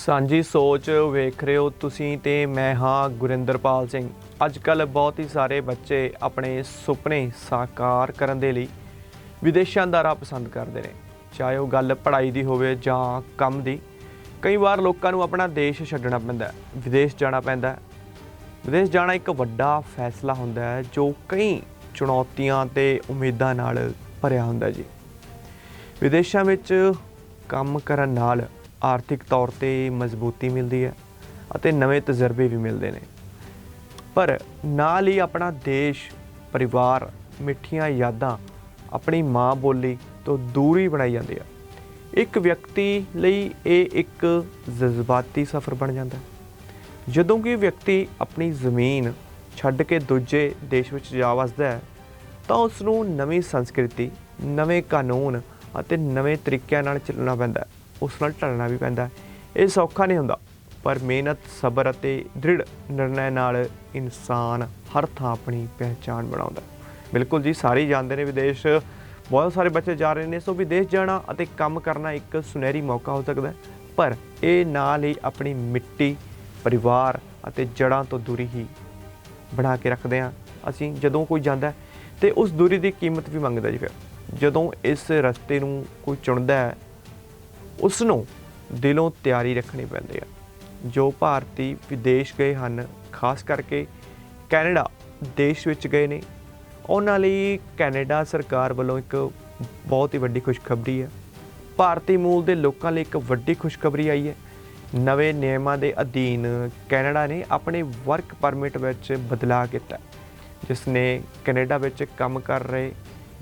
ਸਾਂਝੀ ਸੋਚ ਵੇਖ ਰਹੇ ਹੋ ਤੁਸੀਂ ਤੇ ਮੈਂ ਹਾਂ ਗੁਰਿੰਦਰਪਾਲ ਸਿੰਘ। ਅੱਜ ਕੱਲ ਬਹੁਤ ਹੀ ਸਾਰੇ ਬੱਚੇ ਆਪਣੇ ਸੁਪਨੇ ਸਾਕਾਰ ਕਰਨ ਦੇ ਲਈ ਵਿਦੇਸ਼ਾਂ ਦਾ ਰਾਹ ਪਸੰਦ ਕਰਦੇ ਨੇ। ਚਾਹੇ ਉਹ ਗੱਲ ਪੜ੍ਹਾਈ ਦੀ ਹੋਵੇ ਜਾਂ ਕੰਮ ਦੀ, ਕਈ ਵਾਰ ਲੋਕਾਂ ਨੂੰ ਆਪਣਾ ਦੇਸ਼ ਛੱਡਣਾ ਪੈਂਦਾ ਵਿਦੇਸ਼ ਜਾਣਾ ਪੈਂਦਾ ਵਿਦੇਸ਼ ਜਾਣਾ ਇੱਕ ਵੱਡਾ ਫੈਸਲਾ ਹੁੰਦਾ ਹੈ, ਜੋ ਕਈ ਚੁਣੌਤੀਆਂ ਤੇ ਉਮੀਦਾਂ ਨਾਲ ਭਰਿਆ ਹੁੰਦਾ ਜੀ। ਵਿਦੇਸ਼ਾਂ ਵਿੱਚ ਕੰਮ ਕਰਨ ਨਾਲ ਆਰਥਿਕ ਤੌਰ ਤੇ ਮਜ਼ਬੂਤੀ ਮਿਲਦੀ ਹੈ ਅਤੇ ਨਵੇਂ ਤਜਰਬੇ ਵੀ ਮਿਲਦੇ ਨੇ। ਪਰ ਨਾਲ ਹੀ ਆਪਣਾ ਦੇਸ਼, ਪਰਿਵਾਰ, ਮਿੱਠੀਆਂ ਯਾਦਾਂ ਆਪਣੀ ਮਾਂ ਬੋਲੀ ਤੋਂ ਦੂਰੀ ਬਣਾਈ ਜਾਂਦੀ ਹੈ ਇੱਕ ਵਿਅਕਤੀ ਲਈ ਇਹ ਇੱਕ ਜਜ਼ਬਾਤੀ ਸਫ਼ਰ ਬਣ ਜਾਂਦਾ। ਹੈ ਜਦੋਂ ਕਿ ਵਿਅਕਤੀ ਆਪਣੀ ਜ਼ਮੀਨ ਛੱਡ ਕੇ ਦੂਜੇ ਦੇਸ਼ ਵਿੱਚ ਜਾ ਵਸਦਾ ਹੈ, ਤਾਂ ਉਸ ਨੂੰ ਨਵੀਂ ਸੰਸਕ੍ਰਿਤੀ, ਨਵੇਂ ਕਾਨੂੰਨ ਅਤੇ ਨਵੇਂ ਤਰੀਕਿਆਂ ਨਾਲ ਚੱਲਣਾ ਪੈਂਦਾ ਹੈ। ਉਸ ਨਾਲ ਢਲਣਾ ਵੀ ਪੈਂਦਾ ਇਹ ਸੌਖਾ ਨਹੀਂ ਹੁੰਦਾ, ਪਰ ਮਿਹਨਤ, ਸਬਰ ਅਤੇ ਦ੍ਰਿੜ ਨਿਰਣੈ ਨਾਲ ਇਨਸਾਨ ਹਰ ਥਾਂ ਆਪਣੀ ਪਹਿਚਾਣ ਬਣਾਉਂਦਾ ਬਿਲਕੁਲ ਜੀ, ਸਾਰੇ ਹੀ ਜਾਣਦੇ ਨੇ ਵਿਦੇਸ਼। ਬਹੁਤ ਸਾਰੇ ਬੱਚੇ ਜਾ ਰਹੇ ਨੇ, ਸੋ ਵਿਦੇਸ਼ ਜਾਣਾ ਅਤੇ ਕੰਮ ਕਰਨਾ ਇੱਕ ਸੁਨਹਿਰੀ ਮੌਕਾ ਹੋ ਸਕਦਾ ਹੈ। ਪਰ ਇਹ ਨਾਲ ਹੀ ਆਪਣੀ ਮਿੱਟੀ, ਪਰਿਵਾਰ ਅਤੇ ਜੜ੍ਹਾਂ ਤੋਂ ਦੂਰੀ ਹੀ ਬਣਾ ਕੇ ਰੱਖਦੇ ਹਾਂ। ਅਸੀਂ ਜਦੋਂ ਕੋਈ ਜਾਂਦਾ ਹੈ ਤੇ ਉਸ ਦੂਰੀ ਦੀ ਕੀਮਤ ਵੀ ਮੰਗਦਾ ਜੀ ਫਿਰ। ਜਦੋਂ ਇਸ ਰਸਤੇ ਨੂੰ ਕੋਈ ਚੁਣਦਾ ਹੈ ਉਸ ਨੂੰ ਦਿਲੋਂ ਤਿਆਰੀ ਰੱਖਣੀ ਪੈਂਦੀ ਹੈ। ਜੋ ਭਾਰਤੀ ਵਿਦੇਸ਼ ਗਏ ਹਨ, ਖਾਸ ਕਰਕੇ ਕੈਨੇਡਾ ਦੇਸ਼ ਵਿੱਚ ਗਏ ਨੇ, ਉਹਨਾਂ ਲਈ ਕੈਨੇਡਾ ਸਰਕਾਰ ਵੱਲੋਂ ਇੱਕ ਬਹੁਤ ਹੀ ਵੱਡੀ ਖੁਸ਼ਖਬਰੀ ਹੈ। ਭਾਰਤੀ ਮੂਲ ਦੇ ਲੋਕਾਂ ਲਈ ਇੱਕ ਵੱਡੀ ਖੁਸ਼ਖਬਰੀ ਆਈ ਹੈ। ਨਵੇਂ ਨਿਯਮਾਂ ਦੇ ਅਧੀਨ ਕੈਨੇਡਾ ਨੇ ਆਪਣੇ ਵਰਕ ਪਰਮਿਟ ਵਿੱਚ ਬਦਲਾਅ ਕੀਤਾ ਜਿਸ ਨੇ ਕੈਨੇਡਾ ਵਿੱਚ ਕੰਮ ਕਰ ਰਹੇ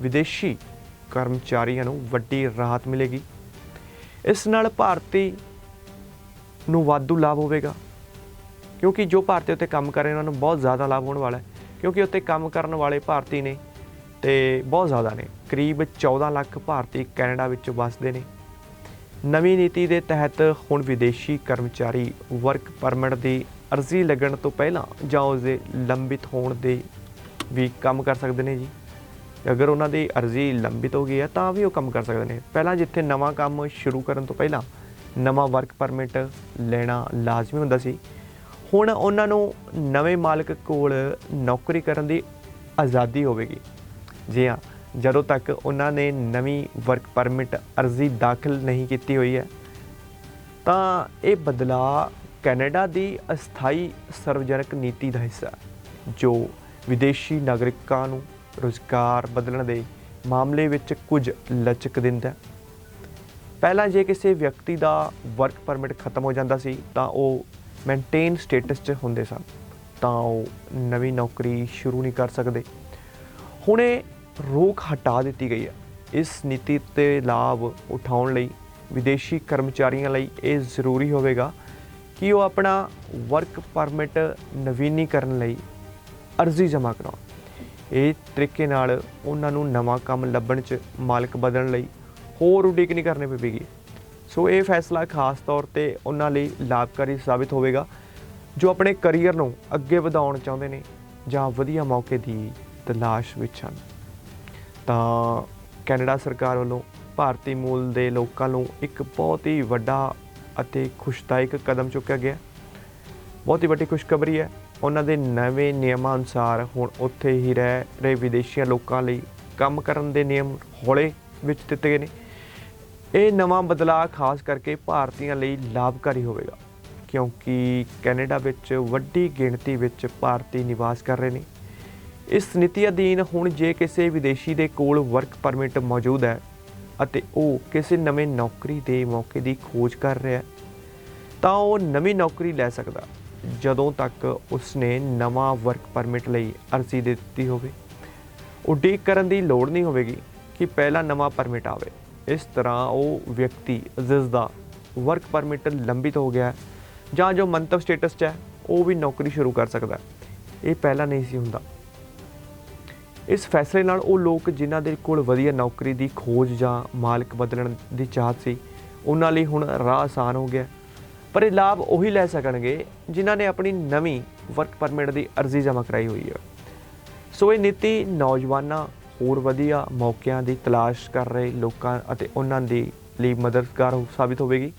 ਵਿਦੇਸ਼ੀ ਕਰਮਚਾਰੀਆਂ ਨੂੰ ਵੱਡੀ ਰਾਹਤ ਮਿਲੇਗੀ। ਇਸ ਨਾਲ ਭਾਰਤੀ ਨੂੰ ਵਾਧੂ ਲਾਭ ਹੋਵੇਗਾ। ਕਿਉਂਕਿ ਜੋ ਭਾਰਤੀ ਉੱਤੇ ਕੰਮ ਕਰ ਰਹੇ ਉਹਨਾਂ ਨੂੰ ਬਹੁਤ ਜ਼ਿਆਦਾ ਲਾਭ ਹੋਣ ਵਾਲਾ ਹੈ। ਕਿਉਂਕਿ ਉੱਤੇ ਕੰਮ ਕਰਨ ਵਾਲੇ ਭਾਰਤੀ ਨੇ ਤੇ ਬਹੁਤ ਜ਼ਿਆਦਾ ਨੇ। ਕਰੀਬ 14 ਲੱਖ ਭਾਰਤੀ ਕੈਨੇਡਾ ਵਿੱਚ ਵੱਸਦੇ ਨੇ। ਨਵੀਂ ਨੀਤੀ ਦੇ ਤਹਿਤ ਹੁਣ ਵਿਦੇਸ਼ੀ ਕਰਮਚਾਰੀ ਵਰਕ ਪਰਮਿਟ ਦੀ ਅਰਜ਼ੀ ਲੱਗਣ ਤੋਂ ਪਹਿਲਾਂ ਜਾਂ ਉਸ ਦੇ ਲੰਬਿਤ ਹੋਣ ਦੇ ਵੀ ਕੰਮ ਕਰ ਸਕਦੇ ਨੇ ਜੀ। ਅਗਰ ਉਹਨਾਂ ਦੀ ਅਰਜ਼ੀ ਲੰਬਿਤ ਹੋ ਗਈ ਹੈ, ਤਾਂ ਵੀ ਉਹ ਕੰਮ ਕਰ ਸਕਦੇ ਨੇ। ਪਹਿਲਾਂ ਜਿੱਥੇ ਨਵਾਂ ਕੰਮ ਸ਼ੁਰੂ ਕਰਨ ਤੋਂ ਪਹਿਲਾਂ ਨਵਾਂ ਵਰਕ ਪਰਮਿਟ ਲੈਣਾ ਲਾਜ਼ਮੀ ਹੁੰਦਾ ਸੀ। ਹੁਣ ਉਹਨਾਂ ਨੂੰ ਨਵੇਂ ਮਾਲਕ ਕੋਲ ਨੌਕਰੀ ਕਰਨ ਦੀ ਆਜ਼ਾਦੀ ਹੋਵੇਗੀ। ਜੀ ਹਾਂ, ਜਦੋਂ ਤੱਕ ਉਹਨਾਂ ਨੇ ਨਵੀਂ ਵਰਕ ਪਰਮਿਟ ਅਰਜ਼ੀ ਦਾਖਲ ਨਹੀਂ ਕੀਤੀ ਹੋਈ ਹੈ, ਤਾਂ ਇਹ ਬਦਲਾਅ ਕੈਨੇਡਾ ਦੀ ਅਸਥਾਈ ਸਰਵਜਨਕ ਨੀਤੀ ਦਾ ਹਿੱਸਾ ਜੋ ਵਿਦੇਸ਼ੀ ਨਾਗਰਿਕਾਂ ਨੂੰ ਰੁਜ਼ਗਾਰ ਬਦਲਣ ਦੇ ਮਾਮਲੇ ਵਿੱਚ ਕੁਝ ਲਚਕ ਦਿੰਦਾ ਹੈ। ਪਹਿਲਾਂ ਜੇ ਕਿਸੇ ਵਿਅਕਤੀ ਦਾ ਵਰਕ ਪਰਮਿਟ ਖਤਮ ਹੋ ਜਾਂਦਾ ਸੀ, ਤਾਂ ਉਹ ਮੇਨਟੇਨ ਸਟੇਟਸ 'ਚ ਹੁੰਦੇ ਸਨ। ਤਾਂ ਉਹ ਨਵੀਂ ਨੌਕਰੀ ਸ਼ੁਰੂ ਨਹੀਂ ਕਰ ਸਕਦੇ। ਹੁਣ ਇਹ ਰੋਕ ਹਟਾ ਦਿੱਤੀ ਗਈ ਹੈ। ਇਸ ਨੀਤੀ ਤੇ ਲਾਭ ਉਠਾਉਣ ਲਈ ਵਿਦੇਸ਼ੀ ਕਰਮਚਾਰੀਆਂ ਲਈ ਇਹ ਜ਼ਰੂਰੀ ਹੋਵੇਗਾ ਕਿ ਉਹ ਆਪਣਾ ਵਰਕ ਪਰਮਿਟ ਨਵੀਨੀਕਰਨ ਲਈ ਅਰਜ਼ੀ ਜਮ੍ਹਾਂ ਕਰਾਉਣ। ਇਹ ਤਰੀਕੇ ਨਾਲ ਉਹਨਾਂ ਨੂੰ ਨਵਾਂ ਕੰਮ ਲੱਭਣ 'ਚ ਮਾਲਕ ਬਦਲਣ ਲਈ ਹੋਰ ਉਡੀਕ ਨਹੀਂ ਕਰਨੀ ਪਵੇਗੀ। ਸੋ ਇਹ ਫੈਸਲਾ ਖਾਸ ਤੌਰ ਤੇ ਉਹਨਾਂ ਲਈ ਲਾਭਕਾਰੀ ਸਾਬਿਤ ਹੋਵੇਗਾ, ਜੋ ਆਪਣੇ ਕੈਰੀਅਰ ਨੂੰ ਅੱਗੇ ਵਧਾਉਣ ਚਾਹੁੰਦੇ ਨੇ ਜਾਂ ਵਧੀਆ ਮੌਕੇ ਦੀ ਤਲਾਸ਼ ਵਿੱਚ ਹਨ। ਤਾਂ ਕੈਨੇਡਾ ਸਰਕਾਰ ਵੱਲੋਂ ਭਾਰਤੀ ਮੂਲ ਦੇ ਲੋਕਾਂ ਨੂੰ ਇੱਕ ਬਹੁਤ ਹੀ ਵੱਡਾ ਅਤੇ ਖੁਸ਼ਦਾਇਕ ਕਦਮ ਚੁੱਕਿਆ ਗਿਆ। ਬਹੁਤ ਹੀ ਵੱਡੀ ਖੁਸ਼ਖਬਰੀ ਹੈ। ਉਹਨਾਂ ਦੇ ਨਵੇਂ ਨਿਯਮਾਂ ਅਨੁਸਾਰ ਹੁਣ ਉੱਥੇ ਹੀ ਰਹਿ ਰਹੇ ਵਿਦੇਸ਼ੀਆਂ ਲੋਕਾਂ ਲਈ ਕੰਮ ਕਰਨ ਦੇ ਨਿਯਮ ਹੌਲੇ ਵਿੱਚ ਦਿੱਤੇ ਗਏ ਨੇ। ਇਹ ਨਵਾਂ ਬਦਲਾਅ ਖਾਸ ਕਰਕੇ ਭਾਰਤੀਆਂ ਲਈ ਲਾਭਕਾਰੀ ਹੋਵੇਗਾ, ਕਿਉਂਕਿ ਕੈਨੇਡਾ ਵਿੱਚ ਵੱਡੀ ਗਿਣਤੀ ਵਿੱਚ ਭਾਰਤੀ ਨਿਵਾਸ ਕਰ ਰਹੇ ਨੇ। ਇਸ ਨੀਤੀ ਅਧੀਨ ਹੁਣ ਜੇ ਕਿਸੇ ਵਿਦੇਸ਼ੀ ਦੇ ਕੋਲ ਵਰਕ ਪਰਮਿਟ ਮੌਜੂਦ ਹੈ ਅਤੇ ਉਹ ਕਿਸੇ ਨਵੇਂ ਨੌਕਰੀ ਦੇ ਮੌਕੇ ਦੀ ਖੋਜ ਕਰ ਰਿਹਾ ਹੈ, ਤਾਂ ਉਹ ਨਵੀਂ ਨੌਕਰੀ ਲੈ ਸਕਦਾ। ਜਦੋਂ ਤੱਕ ਉਸਨੇ ਨਵਾਂ ਵਰਕ ਪਰਮਿਟ ਲਈ ਅਰਜ਼ੀ ਦੇ ਦਿੱਤੀ ਹੋਵੇ। ਉਡੀਕ ਕਰਨ ਦੀ ਲੋੜ ਨਹੀਂ ਹੋਵੇਗੀ ਕਿ ਪਹਿਲਾ ਨਵਾਂ ਪਰਮਿਟ ਆਵੇ। ਇਸ ਤਰ੍ਹਾਂ ਉਹ ਵਿਅਕਤੀ ਜਿਸ ਦਾ ਵਰਕ ਪਰਮਿਟ ਲੰਬਿਤ ਹੋ ਗਿਆ ਜਾਂ ਜੋ ਮੰਤਵ ਸਟੇਟਸ 'ਚ ਹੈ, ਉਹ ਵੀ ਨੌਕਰੀ ਸ਼ੁਰੂ ਕਰ ਸਕਦਾ ਇਹ ਪਹਿਲਾਂ ਨਹੀਂ ਸੀ ਹੁੰਦਾ। ਇਸ ਫੈਸਲੇ ਨਾਲ ਉਹ ਲੋਕ ਜਿਨ੍ਹਾਂ ਦੇ ਕੋਲ ਵਧੀਆ ਨੌਕਰੀ ਦੀ ਖੋਜ ਜਾਂ ਮਾਲਕ ਬਦਲਣ ਦੀ ਚਾਹਤ ਸੀ, ਉਹਨਾਂ ਲਈ ਹੁਣ ਰਾਹ ਆਸਾਨ ਹੋ ਗਿਆ ਪਰ ਇਹ ਲਾਭ ਉਹੀ ਲੈ ਸਕਣਗੇ ਜਿਨ੍ਹਾਂ ਨੇ ਆਪਣੀ ਨਵੀਂ ਵਰਕ ਪਰਮਿਟ ਦੀ ਅਰਜ਼ੀ ਜਮ੍ਹਾਂ ਕਰਾਈ ਹੋਈ ਹੈ। ਸੋ ਇਹ ਨੀਤੀ ਨੌਜਵਾਨਾਂ ਹੋਰ ਵਧੀਆ ਮੌਕਿਆਂ ਦੀ ਤਲਾਸ਼ ਕਰ ਰਹੇ ਲੋਕਾਂ ਅਤੇ ਉਹਨਾਂ ਦੀ ਲਈ ਮਦਦਗਾਰ ਹੋ ਸਾਬਿਤ ਹੋਵੇਗੀ,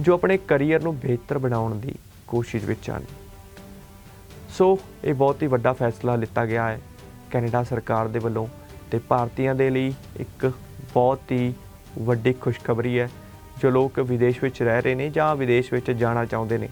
ਜੋ ਆਪਣੇ ਕੈਰੀਅਰ ਨੂੰ ਬਿਹਤਰ ਬਣਾਉਣ ਦੀ ਕੋਸ਼ਿਸ਼ ਵਿੱਚ ਹਨ। ਸੋ ਇਹ ਬਹੁਤ ਹੀ ਵੱਡਾ ਫੈਸਲਾ ਲਿੱਤਾ ਗਿਆ ਹੈ। ਕੈਨੇਡਾ ਸਰਕਾਰ ਦੇ ਵੱਲੋਂ ਤੇ ਭਾਰਤੀਆਂ ਦੇ ਲਈ ਇੱਕ ਬਹੁਤ ਹੀ ਵੱਡੀ ਖੁਸ਼ਖਬਰੀ ਹੈ। ਜੋ ਲੋਕ ਵਿਦੇਸ਼ ਵਿੱਚ ਰਹਿ ਰਹੇ ਨੇ ਜਾਂ ਵਿਦੇਸ਼ ਵਿੱਚ ਜਾਣਾ ਚਾਹੁੰਦੇ ਨੇ।